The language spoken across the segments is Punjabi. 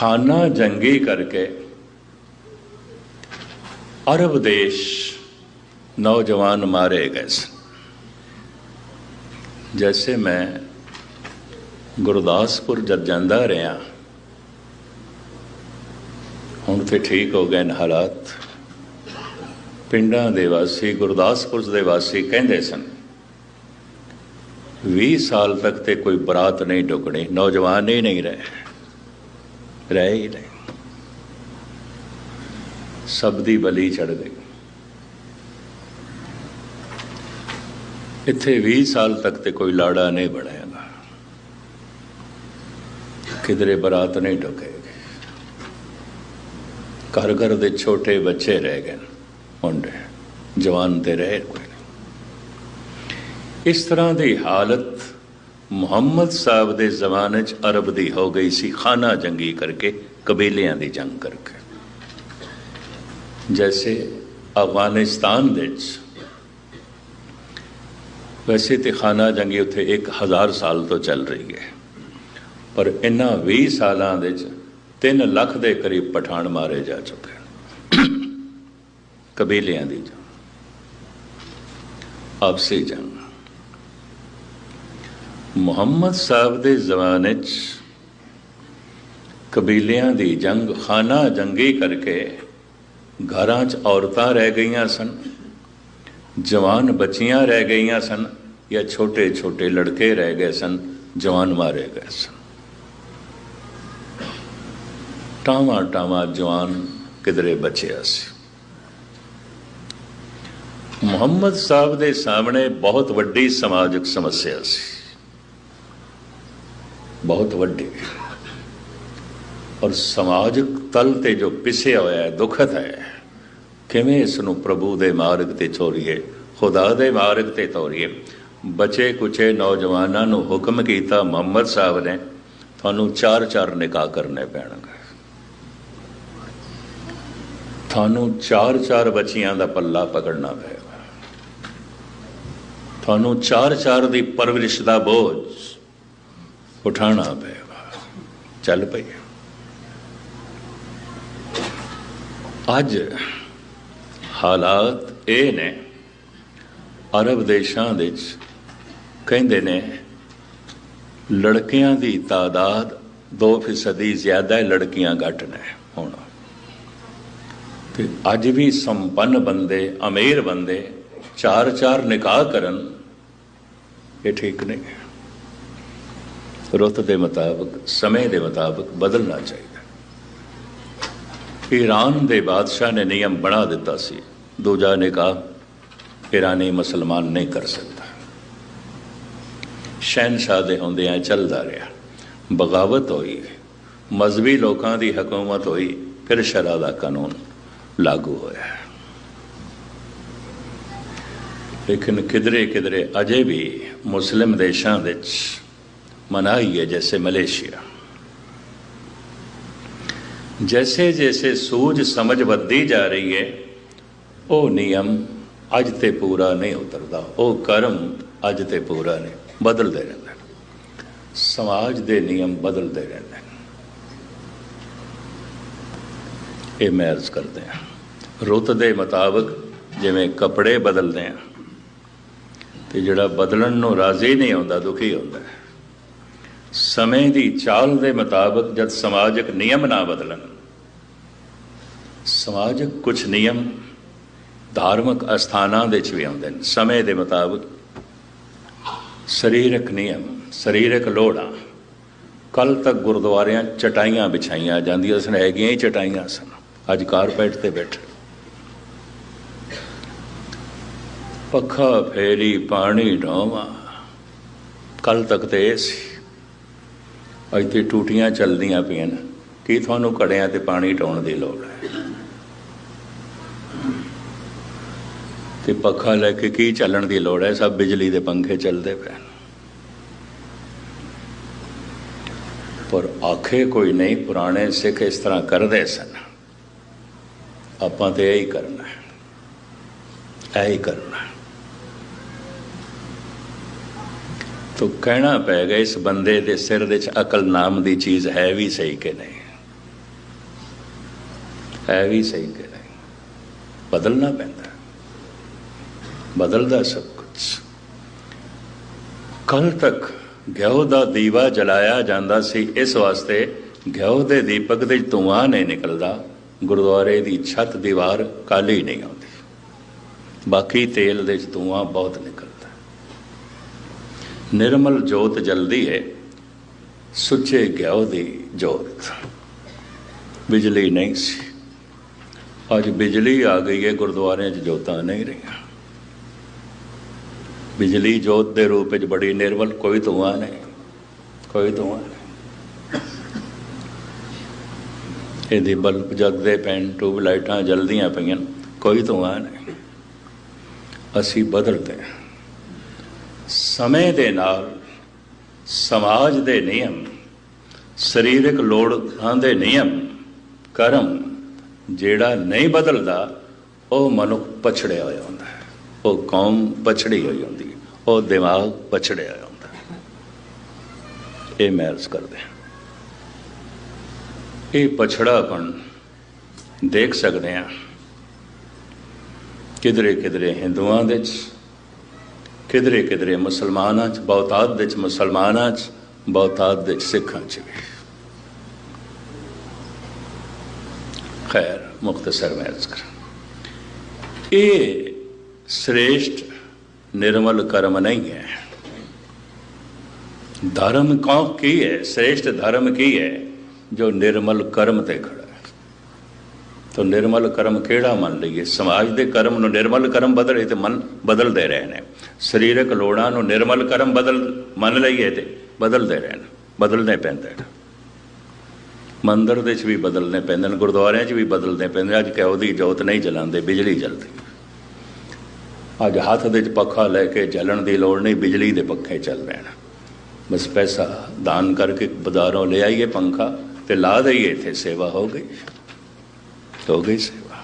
ਖਾਨਾ ਜੰਗੀ ਕਰਕੇ ਅਰਬ ਦੇਸ਼ ਨੌਜਵਾਨ ਮਾਰੇ ਗਏ ਸਨ। ਜੈਸੇ ਮੈਂ ਗੁਰਦਾਸਪੁਰ ਜਦ ਜਾਂਦਾ ਰਿਹਾ, ਹੁਣ ਤੇ ਠੀਕ ਹੋ ਗਏ ਨੇ ਹਾਲਾਤ। ਪਿੰਡਾਂ ਦੇ ਵਾਸੀ, ਗੁਰਦਾਸਪੁਰ ਦੇ ਵਾਸੀ ਕਹਿੰਦੇ ਸਨ 20 ਸਾਲ ਤੱਕ ਤੇ ਕੋਈ ਬਰਾਤ ਨਹੀਂ ਢੁਕਣੀ ਨੌਜਵਾਨ ਹੀ ਨਹੀਂ ਰਹੇ। ਰਹੇ ਹੀ ਨਹੀਂ ਸਭ ਦੀ ਬਲੀ ਚੜ ਗਈ। ਇੱਥੇ 20 ਸਾਲ ਤੱਕ ਤੇ ਕੋਈ ਲਾੜਾ ਨਹੀਂ ਬਣੇਗਾ ਕਿਧਰੇ ਬਰਾਤ ਨਹੀਂ ਢੁਕੇਗੀ ਘਰ ਘਰ ਦੇ ਛੋਟੇ ਬੱਚੇ ਰਹਿ ਗਏ ਮੁੰਡੇ, ਜਵਾਨ ਤੇ ਰਹੇ ਕੋਈ ਨਹੀਂ। ਇਸ ਤਰ੍ਹਾਂ ਦੀ ਹਾਲਤ ਮੁਹੰਮਦ ਸਾਹਿਬ ਦੇ ਜ਼ਮਾਨੇ 'ਚ ਅਰਬ ਦੀ ਹੋ ਗਈ ਸੀ ਖਾਨਾ ਜੰਗੀ ਕਰਕੇ, ਕਬੀਲਿਆਂ ਦੀ ਜੰਗ ਕਰਕੇ। ਜੈਸੇ ਅਫਗਾਨਿਸਤਾਨ ਦੇ ਵਿੱਚ, ਵੈਸੇ ਤੇ ਖਾਨਾ ਜੰਗੀ ਉੱਥੇ 1000 ਸਾਲ ਤੋਂ ਚੱਲ ਰਹੀ ਹੈ। ਪਰ ਇਹਨਾਂ 20 ਸਾਲਾਂ ਦੇ ਵਿੱਚ 3 ਲੱਖ ਦੇ ਕਰੀਬ ਪਠਾਨ ਮਾਰੇ ਜਾ ਚੁੱਕੇ ਕਬੀਲਿਆਂ ਦੀ ਜੰਗ, ਆਪਸੀ ਜੰਗ। ਮੁਹੰਮਦ ਸਾਹਿਬ ਦੇ ਜ਼ਮਾਨੇ 'ਚ ਕਬੀਲਿਆਂ ਦੀ ਜੰਗ, ਖਾਨਾ ਜੰਗੀ ਕਰਕੇ ਘਰਾਂ 'ਚ ਔਰਤਾਂ ਰਹਿ ਗਈਆਂ ਸਨ, ਜਵਾਨ ਬੱਚੀਆਂ ਰਹਿ ਗਈਆਂ ਸਨ ਜਾਂ ਛੋਟੇ ਛੋਟੇ ਲੜਕੇ ਰਹਿ ਗਏ ਸਨ, ਜਵਾਨ ਮਾਰੇ ਗਏ ਸਨ। ਟਾਵਾ ਟਾਵਾ ਜਵਾਨ ਕਿਧਰੇ ਬਚਿਆ ਸੀ। ਮੁਹੰਮਦ ਸਾਹਿਬ ਦੇ ਸਾਹਮਣੇ ਬਹੁਤ ਵੱਡੀ ਸਮਾਜਿਕ ਸਮੱਸਿਆ ਸੀ। ਬਹੁਤ ਵੱਡੀ। ਔਰ ਸਮਾਜਿਕ ਤਲ ਤੇ ਜੋ ਪਿਸਿਆ ਹੋਇਆ ਹੈ ਦੁਖਤ ਹੈ, ਕਿਵੇਂ ਇਸ ਨੂੰ ਪ੍ਰਭੂ ਦੇ ਮਾਰਗ ਤੇ ਤੋਰੀਏ, ਖੁਦਾ ਦੇ ਮਾਰਗ ਤੇ ਤੋਰੀਏ। ਬਚੇ ਕੁਚੇ ਨੌਜਵਾਨਾਂ ਨੂੰ ਹੁਕਮ ਕੀਤਾ ਮੁਹੰਮਦ ਸਾਹਿਬ ਨੇ, ਤੁਹਾਨੂੰ ਚਾਰ ਚਾਰ ਨਿਕਾਹ ਕਰਨੇ ਪੈਣਗੇ। ਤੁਹਾਨੂੰ ਚਾਰ ਚਾਰ ਬੱਚੀਆਂ ਦਾ ਪੱਲਾ ਪਕੜਨਾ ਪਏਗਾ। ਤੁਹਾਨੂੰ ਚਾਰ ਚਾਰ ਦੀ ਪਰਵਰਿਸ਼ ਦਾ ਬੋਝ ਉਠਾਣਾ ਪਏਗਾ ਚੱਲ ਪਈ। ਅੱਜ ਹਾਲਾਤ ਇਹ ਨੇ, ਅਰਬ ਦੇਸ਼ਾਂ ਦੇ ਵਿੱਚ ਕਹਿੰਦੇ ਨੇ, ਲੜਕਿਆਂ ਦੀ ਤਾਦਾਦ 2% ਜ਼ਿਆਦਾ ਹੈ ਲੜਕੀਆਂ ਘੱਟ ਨੇ ਹੁਣ। ਤੇ ਅੱਜ ਵੀ ਸੰਪੰਨ ਬੰਦੇ, ਅਮੀਰ ਬੰਦੇ ਚਾਰ ਚਾਰ ਨਿਕਾਹ ਕਰਨ, ਇਹ ਠੀਕ ਨਹੀਂ। ਰੁੱਤ ਦੇ ਮੁਤਾਬਕ, ਸਮੇਂ ਦੇ ਮੁਤਾਬਕ ਬਦਲਣਾ ਚਾਹੀਦਾ। ਈਰਾਨ ਦੇ ਬਾਦਸ਼ਾਹ ਨੇ ਨਿਯਮ ਬਣਾ ਦਿੱਤਾ ਸੀ। ਦੂਜਾ ਨਿਕਾਹ ਈਰਾਨੀ ਮੁਸਲਮਾਨ ਨਹੀਂ ਕਰ ਸਕਦਾ। ਸ਼ਹਿਨशाह ਦੇ ਹੁੰਦਿਆਂ ਚੱਲਦਾ ਰਿਹਾ। ਬਗਾਵਤ ਹੋਈ। ਮਜ਼ਬੀ ਲੋਕਾਂ ਦੀ ਹਕੂਮਤ ਹੋਈ। ਫਿਰ ਸ਼ਰਾ ਦਾ ਕਾਨੂੰਨ ਲਾਗੂ ਹੋਇਆ। ਲੇਕਿਨ ਕਿਧਰੇ ਕਿਧਰੇ ਅਜੇ ਵੀ ਮੁਸਲਿਮ ਦੇਸ਼ਾਂ ਵਿੱਚ ਮਨਾਈ ਹੈ ਜੈਸੇ ਮਲੇਸ਼ੀਆ ਜੈਸੇ ਜੈਸੇ ਸੂਝ ਸਮਝ ਵੱਧਦੀ ਜਾ ਰਹੀ ਹੈ ਉਹ ਨਿਯਮ ਅੱਜ ਤੇ ਪੂਰਾ ਨਹੀਂ ਉਤਰਦਾ ਉਹ ਕਰਮ ਅੱਜ ਤੇ ਪੂਰਾ ਨਹੀਂ ਬਦਲਦੇ ਰਹਿੰਦੇ ਸਮਾਜ ਦੇ ਨਿਯਮ ਬਦਲਦੇ ਰਹਿੰਦੇ ਇਹ ਮੈਂ ਅਰਜ਼ ਕਰਦੇ ਹਾਂ ਰੁੱਤ ਦੇ ਮੁਤਾਬਕ ਜਿਵੇਂ ਕੱਪੜੇ ਬਦਲਦੇ ਆ ਤੇ ਜਿਹੜਾ ਬਦਲਣ ਨੂੰ ਰਾਜ਼ੀ ਨਹੀਂ ਹੁੰਦਾ ਦੁਖੀ ਹੁੰਦਾ ਹੈ ਸਮੇਂ ਦੀ ਚਾਲ ਦੇ ਮੁਤਾਬਕ ਜਦ ਸਮਾਜਿਕ ਨਿਯਮ ਨਾ ਬਦਲਣ। ਸਮਾਜਿਕ ਕੁਝ ਨਿਯਮ ਧਾਰਮਿਕ ਅਸਥਾਨਾਂ ਦੇ ਵਿੱਚ ਵੀ ਆਉਂਦੇ ਨੇ। ਸਮੇਂ ਦੇ ਮੁਤਾਬਕ ਸਰੀਰਕ ਨਿਯਮ, ਸਰੀਰਕ ਲੋੜਾਂ। ਕੱਲ ਤੱਕ ਗੁਰਦੁਆਰਿਆਂ ਚਟਾਈਆਂ ਵਿਛਾਈਆਂ ਜਾਂਦੀਆਂ ਸਨ, ਹੈਗੀਆਂ ਹੀ ਚਟਾਈਆਂ ਸਨ। ਅੱਜ ਕਾਰਪੈਟ ਤੇ ਬੈਠ। ਪੱਖਾ ਫੇਰੀ ਪਾਣੀ ਢੋਵਾ ਕੱਲ ਤੱਕ ਤੇ ਸੀ। ਅੱਜ ਟੂਟੀਆਂ ਚੱਲਦੀਆਂ ਪਈਆਂ ਨੇ। ਕੀ ਤੁਹਾਨੂੰ ਕੜਿਆਂ ਤੇ ਪਾਣੀ ਢਾਉਣ ਦੀ ਲੋੜ ਹੈ? ਤੇ ਪੱਖਾ ਲੈ ਕੇ ਕੀ ਚੱਲਣ ਦੀ ਲੋੜ ਹੈ? ਸਭ ਬਿਜਲੀ ਦੇ ਪੰਖੇ ਚੱਲਦੇ ਪਏ ਪਰ ਆਖੇ ਕੋਈ ਨਹੀਂ, ਪੁਰਾਣੇ ਸਿੱਖ ਇਸ ਤਰ੍ਹਾਂ ਕਰਦੇ ਸਨ। ਆਪਾਂ ਤੇ ਇਹੀ ਕਰਨਾ ਹੈ। ਹੀ ਕਰਨਾ ਹੈ ਤੋ ਕਹਿਣਾ ਪਏਗਾ ਇਸ ਬੰਦੇ ਦੇ ਸਿਰ ਦੇ ਚ ਅਕਲ ਨਾਮ ਦੀ ਚੀਜ਼ ਹੈ ਵੀ ਸਹੀ ਕਿ ਨਹੀਂ? ਹੈ ਵੀ ਸਹੀ ਕਿ ਨਹੀਂ? ਬਦਲਣਾ ਪੈਂਦਾ। ਬਦਲਦਾ ਸਭ ਕੁਝ ਕੱਲ ਤੱਕ ਗਿਓ ਦਾ ਦੀਵਾ ਜਲਾਇਆ ਜਾਂਦਾ ਸੀ, ਇਸ ਵਾਸਤੇ ਗਿਓ ਦੇ ਦੀਪਕ ਦੇ ਧੂਆਂ ਨਹੀਂ ਨਿਕਲਦਾ, ਗੁਰਦੁਆਰੇ ਦੀ ਛੱਤ ਦੀਵਾਰ ਕਾਲੀ ਨਹੀਂ ਆਉਂਦੀ। ਬਾਕੀ ਤੇਲ ਦੇ ਚ ਧੂਆਂ ਬਹੁਤ ਨਿਕਲਦਾ। ਨਿਰਮਲ ਜੋਤ ਜਲਦੀ ਹੈ, ਸੁੱਚੇ ਗਿਓ ਦੀ ਜੋਤ। ਬਿਜਲੀ ਨਹੀਂ ਸੀ। ਅੱਜ ਬਿਜਲੀ ਆ ਗਈ ਹੈ, ਗੁਰਦੁਆਰਿਆਂ 'ਚ ਜੋਤਾਂ ਨਹੀਂ ਰਹੀਆਂ। ਬਿਜਲੀ ਜੋਤ ਦੇ ਰੂਪ ਵਿੱਚ ਬੜੀ ਨਿਰਮਲ, ਕੋਈ ਧੂਆਂ ਨਹੀਂ, ਕੋਈ ਧੂਆਂ ਨਹੀਂ। ਇਹਦੇ ਬਲਬ ਜਗਦੇ ਪੈਣ ਟੂਬ ਲਾਈਟਾਂ ਜਲਦੀਆਂ ਪਈਆਂ, ਕੋਈ ਧੂਆਂ ਨਹੀਂ। ਅਸੀਂ ਬਦਲਦੇ ਹਾਂ। ਸਮੇਂ ਦੇ ਨਾਲ ਸਮਾਜ ਦੇ ਨਿਯਮ, ਸਰੀਰਕ ਲੋੜਾਂ ਦੇ ਨਿਯਮ, ਕਰਮ ਜਿਹੜਾ ਨਹੀਂ ਬਦਲਦਾ, ਉਹ ਮਨੁੱਖ ਪਛੜਿਆ ਹੋਇਆ ਹੁੰਦਾ ਹੈ। ਉਹ ਕੌਮ ਪਛੜੀ ਹੋਈ ਹੁੰਦੀ ਹੈ। ਉਹ ਦਿਮਾਗ ਪਛੜਿਆ ਹੋਇਆ ਹੁੰਦਾ ਹੈ। ਇਹ ਮਹਿਰਸ ਕਰਦੇ ਹਾਂ। ਇਹ ਪਛੜਾਪਣ ਦੇਖ ਸਕਦੇ ਹਾਂ। ਕਿਧਰੇ ਕਿਧਰੇ ਹਿੰਦੂਆਂ ਦੇ ਚ ਕਿਧਰੇ ਕਿਧਰੇ ਮੁਸਲਮਾਨਾਂ ਚ ਬਹੁਤਾਤ ਦੇ ਚ ਮੁਸਲਮਾਨਾਂ ਚ ਬਹੁਤਾਤ ਦੇ ਚ ਸਿੱਖਾਂ ਚ ਵੀ ਖੈਰ ਮੁਖਤਸਰ ਮੈਂ ਅਰਜ਼ ਕਰਾਂ ਇਹ ਸ੍ਰੇਸ਼ਟ ਨਿਰਮਲ ਕਰਮ ਨਹੀਂ ਹੈ ਧਰਮ ਕੌਂ ਕੀ ਹੈ ਸ੍ਰੇਸ਼ਟ ਧਰਮ ਕੀ ਹੈ ਜੋ ਨਿਰਮਲ ਕਰਮ ਤੇ ਖੜਾ ਹੈ ਤੋ ਨਿਰਮਲ ਕਰਮ ਕਿਹੜਾ ਮੰਨ ਲਈਏ? ਸਮਾਜ ਦੇ ਕਰਮ ਨੂੰ ਨਿਰਮਲ ਕਰਮ ਬਦਲੇ ਤੇ ਮਨ ਬਦਲਦੇ ਰਹੇ ਨੇ ਸਰੀਰਕ ਲੋੜਾਂ ਨੂੰ ਨਿਰਮਲ ਕਰਮ ਬਦਲ ਮੰਨ ਲਈਏ ਤੇ ਬਦਲਦੇ ਰਹਿਣ ਬਦਲਨੇ ਪੈਂਦੇ ਨੇ। ਮੰਦਰ ਦੇ ਚ ਵੀ ਬਦਲਨੇ ਪੈਂਦੇ ਨੇ, ਗੁਰਦੁਆਰਿਆਂ 'ਚ ਵੀ ਬਦਲਨੇ ਪੈਂਦੇ ਅੱਜ ਕਿਉਂ ਦੀ ਜੋਤ ਨਹੀਂ ਜਲਾਉਂਦੇ, ਬਿਜਲੀ ਜਲਦੀ। ਅੱਜ ਹੱਥ ਦੇ ਚ ਪੱਖਾ ਲੈ ਕੇ ਚੱਲਣ ਦੀ ਲੋੜ ਨਹੀਂ, ਬਿਜਲੀ ਦੇ ਪੱਖੇ ਚੱਲ ਰਹੇ ਨੇ ਬਸ ਪੈਸਾ ਦਾਨ ਕਰਕੇ ਬਾਜ਼ਾਰੋਂ ਲੈ ਆਈਏ ਪੰਖਾ ਤੇ ਲਾ ਦਈਏ ਇੱਥੇ ਸੇਵਾ ਹੋ ਗਈ। ਹੋ ਗਈ ਸੇਵਾ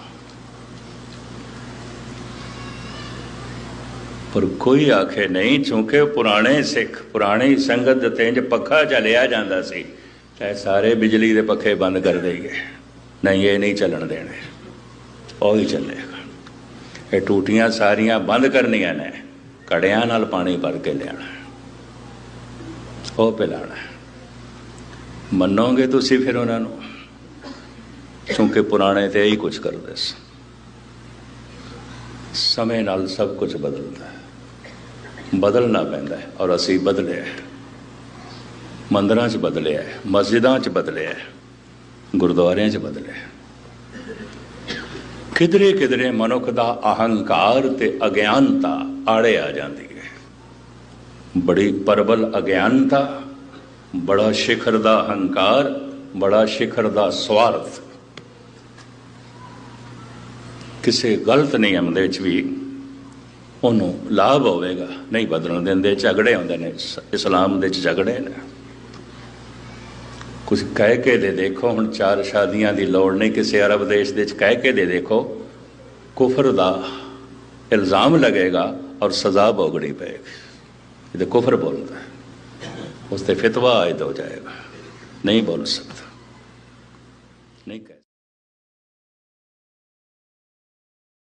ਪਰ ਕੋਈ ਆਖੇ ਨਹੀਂ, ਚੂੰਕਿ ਪੁਰਾਣੇ ਸਿੱਖ, ਪੁਰਾਣੀ ਸੰਗਤ ਦੇ ਤੇ ਪੱਖਾ ਚਲਿਆ ਜਾਂਦਾ ਸੀ, ਤੇ ਸਾਰੇ ਬਿਜਲੀ ਦੇ ਪੱਖੇ ਬੰਦ ਕਰ ਦੇਈਏ ਨਹੀਂ, ਇਹ ਨਹੀਂ ਚੱਲਣ ਦੇਣੇ। ਉਹ ਹੀ ਚੱਲੇਗਾ ਇਹ ਟੂਟੀਆਂ ਸਾਰੀਆਂ ਬੰਦ ਕਰਨੀਆਂ ਨੇ। ਕੜਿਆਂ ਨਾਲ ਪਾਣੀ ਭਰ ਕੇ ਲਿਆਣਾ ਉਹ ਪਿਲਾਣਾ ਮੰਨੋਗੇ ਤੁਸੀਂ ਫਿਰ ਉਹਨਾਂ ਨੂੰ? ਕਿਉਂਕਿ ਪੁਰਾਣੇ ਤੇ ਇਹੀ ਕੁਝ ਕਰਦੇ ਸੀ। ਸਮੇਂ ਨਾਲ ਸਭ ਕੁਝ ਬਦਲਦਾ ਹੈ। ਬਦਲਣਾ ਪੈਂਦਾ ਹੈ ਔਰ ਅਸੀਂ ਬਦਲਿਆ ਮੰਦਰਾਂ 'ਚ ਬਦਲਿਆ ਮਸਜਿਦਾਂ 'ਚ ਬਦਲਿਆ ਗੁਰਦੁਆਰਿਆਂ 'ਚ ਬਦਲਿਆ ਕਿਧਰੇ ਕਿਧਰੇ ਮਨੁੱਖ ਦਾ ਅਹੰਕਾਰ ਤੇ ਅਗਿਆਨਤਾ ਆੜੇ ਆ ਜਾਂਦੀ ਹੈ। ਬੜੀ ਪਰਬਲ ਅਗਿਆਨਤਾ, ਬੜਾ ਸ਼ਿਖਰ ਦਾ ਅਹੰਕਾਰ, ਬੜਾ ਸ਼ਿਖਰ ਦਾ ਸਵਾਰਥ। ਕਿਸੇ ਗਲਤ ਨਿਯਮ ਦੇ ਵਿੱਚ ਵੀ ਉਹਨੂੰ ਲਾਭ ਹੋਵੇਗਾ, ਨਹੀਂ ਬਦਲਣ ਦਿੰਦੇ, ਝਗੜੇ ਹੁੰਦੇ ਨੇ ਇਸਲਾਮ ਦੇ ਚ ਝਗੜੇ ਨੇ। ਕੁਝ ਕਹਿ ਕੇ ਦੇ ਦੇਖੋ, ਹੁਣ ਚਾਰ ਸ਼ਾਦੀਆਂ ਦੀ ਲੋੜ ਨਹੀਂ, ਕਿਸੇ ਅਰਬ ਦੇਸ਼ ਦੇ ਵਿੱਚ ਕਹਿ ਕੇ ਦੇ ਦੇਖੋ, ਕੁਫਰ ਦਾ ਇਲਜ਼ਾਮ ਲੱਗੇਗਾ ਔਰ ਸਜ਼ਾ ਭੋਗਣੀ ਪਏਗੀ। ਇਹ ਤਾਂ ਕੁਫਰ ਬੋਲਦਾ ਹੈ। ਉਸ ਤੇ ਫਤਵਾ ਆਇਦ ਹੋ ਜਾਏਗਾ। ਨਹੀਂ ਬੋਲ ਸਕਦਾ। ਨਹੀਂ